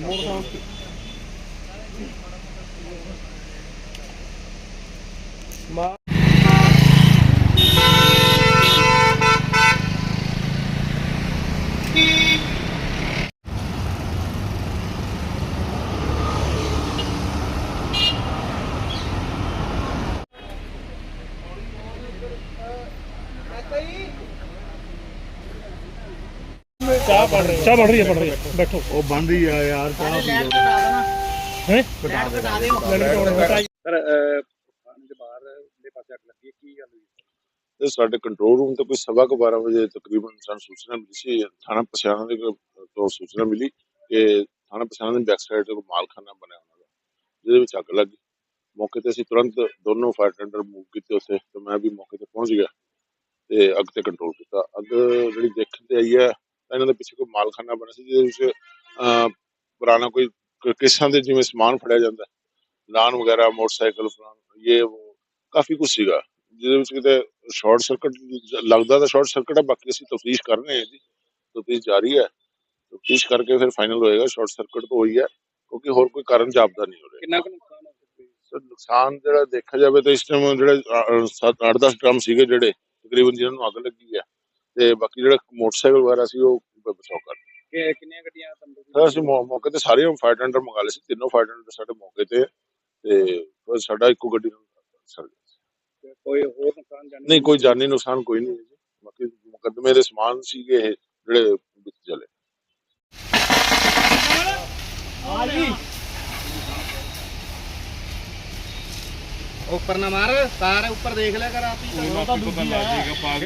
ਮਾ ਕਈ ਚਾਹ ਬਣ ਰਹੀ ਚਾਹ ਬਣ ਰਹੀ ਹੈ ਬਣ ਰਹੀ ਹੈ। ਬੈਠੋ। ਉਹ ਬੰਦ ਹੀ ਆ ਯਾਰ ਚਾਹ ਪੀ ਲਓ। ਹੈ? ਘਟਾ ਦੇ ਸਰ ਪਾਣੀ ਦੇ ਬਾਹਰ ਦੇ ਪਾਸੇ ਅੱਗ ਲੱਗੀ ਹੈ, ਕੀ ਗੱਲ ਹੋਈ? ਤੇ ਸਾਡੇ ਕੰਟਰੋਲ ਰੂਮ ਤੇ ਕੋਈ ਸਵਾ ਕੁ 12 ਵਜੇ ਤਕਰੀਬਨ ਸਾਨੂੰ ਸੂਚਨਾ ਮਿਲੀ ਸੀ ਥਾਣਾ ਪਛਾਣਾ ਦੇ ਕੋਲ- ਤੋਂ ਸੂਚਨਾ ਮਿਲੀ ਕਿ ਥਾਣਾ ਪਛਾਣਾ ਦੇ ਬੈਕ ਸਾਈਡ ਤੇ ਮਾਲਖਾਨਾ ਬਣਿਆ ਉਹਨਾਂ ਦਾ ਜਿਹਦੇ ਵਿੱਚ ਅੱਗ ਲੱਗੀ ਮੌਕੇ ਤੇ ਅਸੀਂ ਤੁਰੰਤ ਦੋਨੋਂ ਫਾਇਰ ਟੈਂਡਰ ਮੂਵ ਕੀਤੇ ਉੱਥੇ ਤੇ ਮੈਂ ਵੀ ਮੌਕੇ ਤੇ ਪਹੁੰਚ ਗਿਆ ਤੇ ਅੱਗ ਤੇ ਕੰਟਰੋਲ ਕੀਤਾ। ਅੱਗ ਜਿਹੜੀ ਦੇਖਣ ਤੇ ਆਈ ਹੈ ਤਾਂ ਇਹਨਾਂ ਦੇ ਪਿੱਛੇ ਕੋਈ ਮਾਲਖਾਨਾ ਬਣਿਆ ਸੀ ਜਿਹਦੇ ਵਿੱਚ ਪੁਰਾਣਾ ਕੋਈ ਕਿਸਾਂ ਦੇ ਜਿਵੇਂ ਸਮਾਨ ਫੜਿਆ ਜਾਂਦਾ ਲਾਨ ਵਗੈਰਾ ਮੋਟਰਸਾਈਕਲ ਫਲਾਨ ਇਹ ਉਹ ਕਾਫੀ ਕੁਝ ਸੀਗਾ। ਜਿਹਦੇ ਵਿੱਚ ਕਿਤੇ ਸ਼ਾਰਟ ਸਰਕਟ ਲੱਗਦਾ ਤਾਂ ਸ਼ਾਰਟ ਸਰਕਟ ਹੈ ਬਾਕੀ ਅਸੀਂ ਤਫਤੀਸ਼ ਕਰ ਰਹੇ ਹਾਂ ਜੀ। ਤਫਤੀਸ਼ ਜਾਰੀ ਹੈ। ਤਫਤੀਸ਼ ਕਰਕੇ ਫਿਰ ਫਾਈਨਲ ਹੋਏਗਾ। ਸ਼ਾਰਟ ਸਰਕਟ ਤੋਂ ਹੋਈ ਹੈ ਕਿਉਂਕਿ ਹੋਰ ਕੋਈ ਕਾਰਨ ਜਾਪਦਾ ਨਹੀਂ ਹੋ ਰਿਹਾ। ਕਿੰਨਾ ਕੁ ਨੁਕਸਾਨ ਹੋ ਸਰ ਨੁਕਸਾਨ ਜਿਹੜਾ ਦੇਖਿਆ ਜਾਵੇ ਤਾਂ ਇਸ ਟਾਈਮ ਜਿਹੜੇ 8-10 ਡਰਮ ਸੀਗੇ ਜਿਹੜੇ ਤਕਰੀਬਨ ਜਿਹਨਾਂ ਨੂੰ ਅੱਗ ਲੱਗੀ ਹੈ ਤੇ ਬਾਕੀ ਜਿਹੜਾ ਮੋਟਰਸਾਈਕਲ ਵਗੈਰਾ ਸੀ ਉਹ ਬਚਾਓ ਕਰ ਕਿ ਕਿੰਨੀਆਂ ਗੱਡੀਆਂ ਤੰਦੂਰ ਸਰ ਅਸੀਂ ਮੌ- ਮੌਕੇ ਤੇ ਸਾਰੇ ਫਾਇਰ ਟੈਂਡਰ ਮੰਗਾ ਲਏ ਸੀ ਤਿੰਨੋਂ ਫਾਇਰ ਟੈਂਡਰ ਸਾਡੇ ਮੌਕੇ ਤੇ। ਤੇ ਫਿਰ ਸਾਡਾ ਇੱਕੋ ਗੱਡੀ ਨਾਲ ਸਰ। ਕੋਈ ਹੋਰ ਨੁਕਸਾਨ ਜਾਣੀ ਨਹੀਂ ਕੋਈ ਜਾਨੀ ਨੁਕਸਾਨ ਕੋਈ ਨਹੀਂ ਹੈ ਜੀ। ਬਾਕੀ ਮੁਕੱਦਮੇ ਦੇ ਸਮਾਨ ਸੀਗੇ ਇਹ ਜਿਹੜੇ ਵਿੱਚ ਚਲੇ ਉੱਪਰ ਨਾ ਮਾਰ ਤਾਰ ਉੱਪਰ ਦੇਖ ਲਿਆ ਕਰ ਆਪ ਹੀ। ਤਾਂ ਦੂਜੀ ਆ